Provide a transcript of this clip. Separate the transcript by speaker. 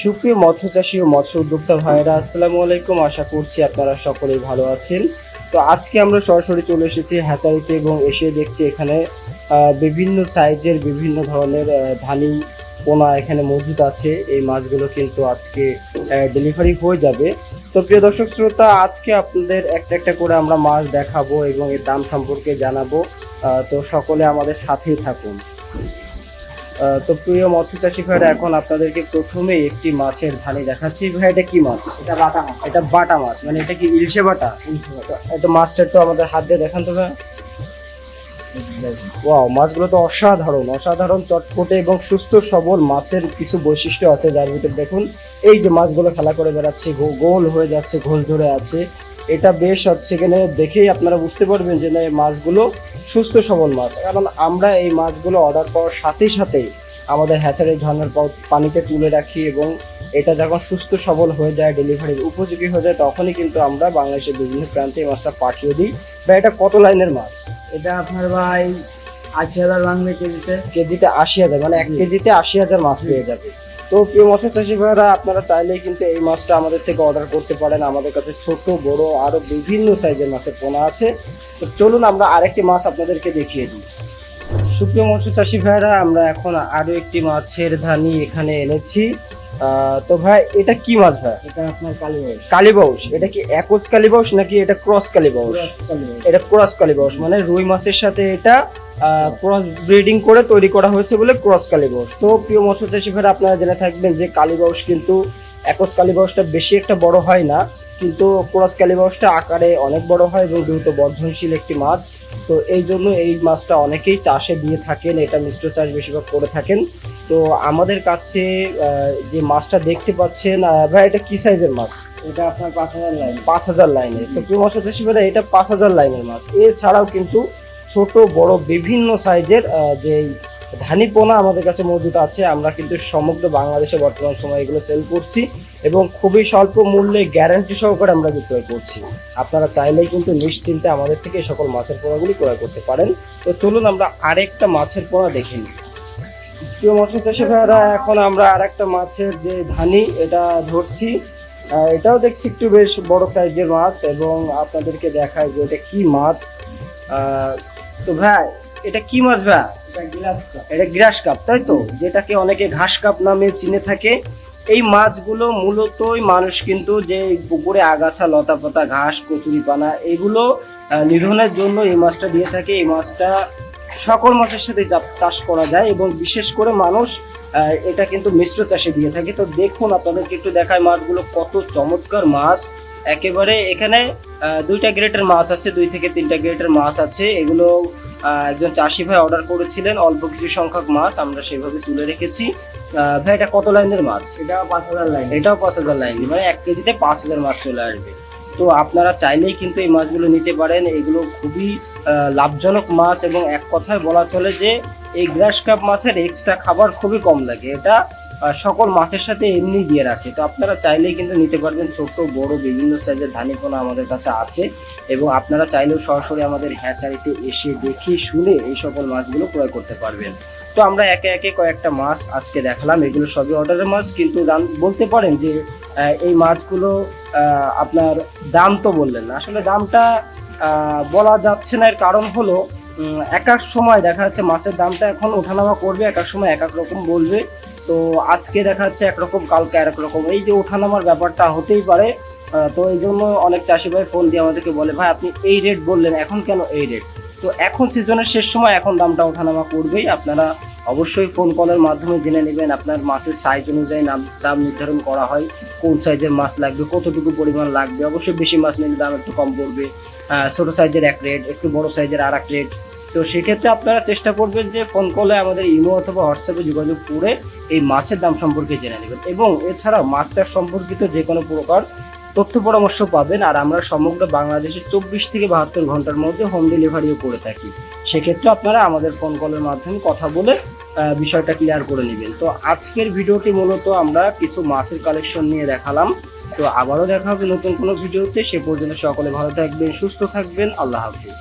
Speaker 1: সুপ্রিয় মৎস্য চাষী ও মৎস্য উদ্যোক্তা ভাইরা আসসালামু আলাইকুম। আশা করছি আপনারা সকলেই ভালো আছেন। তো আজকে আমরা সরাসরি চলে এসেছি হ্যাচারিতে এবং এসে দেখছি এখানে বিভিন্ন সাইজের বিভিন্ন ধরনের ধানি পোনা এখানে মজুদ আছে। এই মাছগুলো কিন্তু আজকে ডেলিভারি হয়ে যাবে। তো প্রিয় দর্শক শ্রোতা, আজকে আপনাদের একটা একটা করে আমরা মাছ দেখাবো এবং এর দাম সম্পর্কে জানাব। তো সকলে আমাদের সাথেই থাকুন। তো প্রিয় মৎস্য চাষী ভাইরা এখন আপনাদেরকে প্রথমে একটি মাছের ধানি দেখাচ্ছি। ভাই এটা কি মাছ?
Speaker 2: এটা বাটা মাছ।
Speaker 1: এটা বাটা মাছ মানে এটা কি ইলশে বাটা? এটা মাছটা একটু আমাদের হাত দিয়ে দেখান তো ভাই। ওয়াও মাছগুলো তো অসাধারণ অসাধারণ চটপটে এবং সুস্থ সবল মাছের কিছু বৈশিষ্ট্য আছে যার ভিতরে দেখুন। এই যে মাছগুলো খেলা করে বেড়াচ্ছে গোল হয়ে যাচ্ছে ঘোল ধরে আছে। এটা বেশ হচ্ছে এখানে দেখেই আপনারা বুঝতে পারবেন যে না এই মাছগুলো সুস্থ সবল মাছ। কারণ আমরা এই মাছগুলো অর্ডার করার সাথে সাথেই আমাদের হ্যাচারি ঝর্নার পানিতে তুলে রাখি এবং এটা যখন সুস্থ সবল হয়ে যায় ডেলিভারির উপযোগী হয়ে যায় তখনই কিন্তু আমরা বাংলাদেশের বিভিন্ন প্রান্তে এই মাছটা পাঠিয়ে দিই। বা এটা কত লাইনের মাছ?
Speaker 2: এটা আপনার ভাই আশি হাজার ভাঙবে কেজিতে।
Speaker 1: কেজিতে আশি হাজার মানে এক কেজিতে আশি হাজার মাছ পেয়ে যাবে। তো প্রিয় মৎস্য চাষী ভাইরা আপনারা চাইলে কিন্তু এই মাছটা আমাদের থেকে অর্ডার করতে পারেন। আমাদের কাছে ছোট বড় আরও বিভিন্ন সাইজের মাছের পোনা আছে। তো চলুন আমরা আরেকটি মাছ আপনাদেরকে দেখিয়ে দিই। সুপ্রিয় মৎস্য চাষী ভাইরা আমরা এখন আরও একটি মাছের ধানি এখানে এনেছি। তো ভাই এটা কি মাছ ভাই?
Speaker 2: এটা আপনার কালী ভাই
Speaker 1: কালীবাউস এটা কি একজ কালীবাউস নাকি এটা ক্রস কালীবাউস এটা ক্রস কালিবাউস মানে রুই মাছের সাথে এটা ক্রস ব্রিডিং করে তৈরি করা হয়েছে বলে ক্রস কালিবাউস তো প্রিয় মৎস্য চাষী ভাইরা আপনারা জেনে থাকবেন যে কালিবাউস কিন্তু একজ কালিবাউসটা বেশি একটা বড় হয় না কিন্তু ক্রস কালিবাউসটা আকারে অনেক বড় হয় এবং দ্রুত বর্ধনশীল একটি মাছ তো এই জন্য এই মাছটা অনেকেই চাষে দিয়ে থাকেন এটা মিশ্র চাষ বেশিরভাগ করে থাকেন। তো আমাদের কাছে যে মাছটা দেখতে পাচ্ছেন ভাই এটা কি সাইজের মাছ?
Speaker 2: এটা আপনার পাঁচ হাজার লাইন
Speaker 1: পাঁচ হাজার লাইনের। তো প্রিয় মৎস্য চাষী ভাইরা এটা পাঁচ হাজার লাইনের মাছ। এছাড়াও কিন্তু ছোট, বড়, বিভিন্ন সাইজের যে ধানি পোনা আমাদের কাছে মজুদ আছে, আমরা কিন্তু সমগ্র বাংলাদেশে বর্তমান সময়ে এগুলো সেল করছি এবং খুবই স্বল্প মূল্যে গ্যারান্টি সহকারে আমরা বিক্রয় করছি। আপনারা চাইলেই কিন্তু নিশ্চিন্তে আমাদের থেকে সকল মাছের পোনাগুলি ক্রয় করতে পারেন। তো চলুন আমরা আরেকটা মাছের পোনা দেখে নিই। মৎস্য চাষী ভাইরা এখন আমরা আরেকটা মাছের যে ধানি, এটা ধরছি। এটাও দেখছি একটু বেশ বড় সাইজের মাছ এবং আপনাদেরকে দেখায় যে এটা কি মাছ। তো ভাই এটা কি মাছ ভাই?
Speaker 2: এটা
Speaker 1: গ্রাস কাপ। তাই তো? যেটাকে অনেকে ঘাস কাপ নামে চিনে থাকে। এই মাছগুলো মূলতই মানুষ কিন্তু যে পুকুরে আগাছা লতা পাতা ঘাস কচুরি পানা এগুলো নিধনের জন্য এই মাছটা দিয়ে থাকে। এই মাছটা সকল মাছের সাথে চাষ করা যায় এবং বিশেষ করে মানুষ এটা কিন্তু মিশ্র চাষে দিয়ে থাকে। তো দেখুন আপনাদেরকে একটু দেখায় মাছগুলো কত চমৎকার মাছ। একেবারে এখানে দুইটা গ্রেটের মাছ আছে দুই থেকে তিনটা গ্রেটের মাছ আছে। এগুলো একজন চাষি ভাই অর্ডার করেছিলেন অল্প কিছু সংখ্যক মাছ আমরা সেভাবে তুলে রেখেছি। ভাই এটা কত লাইনের মাছ?
Speaker 2: এটা পাঁচ হাজার লাইন।
Speaker 1: এটাও পাঁচ হাজার লাইন মানে এক কেজিতে পাঁচ হাজার মাছ চলে আসবে। তো আপনারা চাইলেই কিন্তু এই মাছগুলো নিতে পারেন। এগুলো খুবই লাভজনক মাছ এবং এক কথায় বলা চলে যে এই গ্রাস কাপ মাছের এক্সট্রা খাবার খুবই কম লাগে। এটা সকল মাছের সাথে এমনি দিয়ে রাখে। তো আপনারা চাইলেই কিন্তু নিতে পারবেন ছোট বড়, বিভিন্ন সাইজের ধানি পোনা আমাদের কাছে আছে এবং আপনারা চাইলেও সরাসরি আমাদের হ্যাচারিতে এসে দেখে শুনে এই সকল মাছগুলো ক্রয় করতে পারবেন। তো আমরা একে একে কয়েকটা মাছ আজকে দেখালাম। এগুলো সবই অর্ডারের মাছ, কিন্তু জান- বলতে পারেন যে এই মাছগুলো আপনার দাম তো বললেন না। আসলে দামটা বলা যাচ্ছে না। এর কারণ হলো এক এক সময় দেখা যাচ্ছে মাছের দামটা এখন ওঠানামা করবে, এক এক সময় এক এক রকম বলবে। তো আজকে দেখা যাচ্ছে একরকম, কালকে আর এক রকম এই যে ওঠানামার ব্যাপারটা হতেই পারে। তো এই জন্য অনেক চাষি ভাই ফোন দিয়ে আমাদেরকে বলে, ভাই, আপনি এই রেট বললেন, এখন কেন এই রেট তো এখন সিজনের শেষ সময়, এখন দামটা ওঠানামা করবেই। আপনারা অবশ্যই ফোন কলের মাধ্যমে জেনে নেবেন আপনার মাছের সাইজ অনুযায়ী নাম, দাম নির্ধারণ করা হয়, কোন সাইজের মাছ লাগবে, কতটুকু পরিমাণ লাগবে। অবশ্যই বেশি মাছ নিলে দাম একটু কম পড়বে। ছোট সাইজের এক রেট একটু বড় সাইজের আর এক রেট তো সেক্ষেত্রে আপনারা চেষ্টা করবেন যে ফোন কলে আমাদের ইমো অথবা হোয়াটসঅ্যাপে যোগাযোগ করে এই মাছের দাম সম্পর্কে জেনে নেবেন। এবং এছাড়াও মাছ চাষ সম্পর্কিত যে কোনো প্রকার তথ্য পরামর্শ পাবেন আর আমরা সমগ্র বাংলাদেশে চব্বিশ থেকে বাহাত্তর ঘণ্টার মধ্যে হোম ডেলিভারিও করে থাকি। সেক্ষেত্রে আপনারা আমাদের ফোন কলের মাধ্যমে কথা বলে বিষয়টা ক্লিয়ার করে নেবেন। তো আজকের ভিডিওটি মূলত আমরা কিছু মাছের কালেকশন নিয়ে দেখালাম। তো আবারও দেখা হবে নতুন কোনো ভিডিওতে। সে পর্যন্ত সকলে ভালো থাকবেন, সুস্থ থাকবেন। আল্লাহ হাফিজ।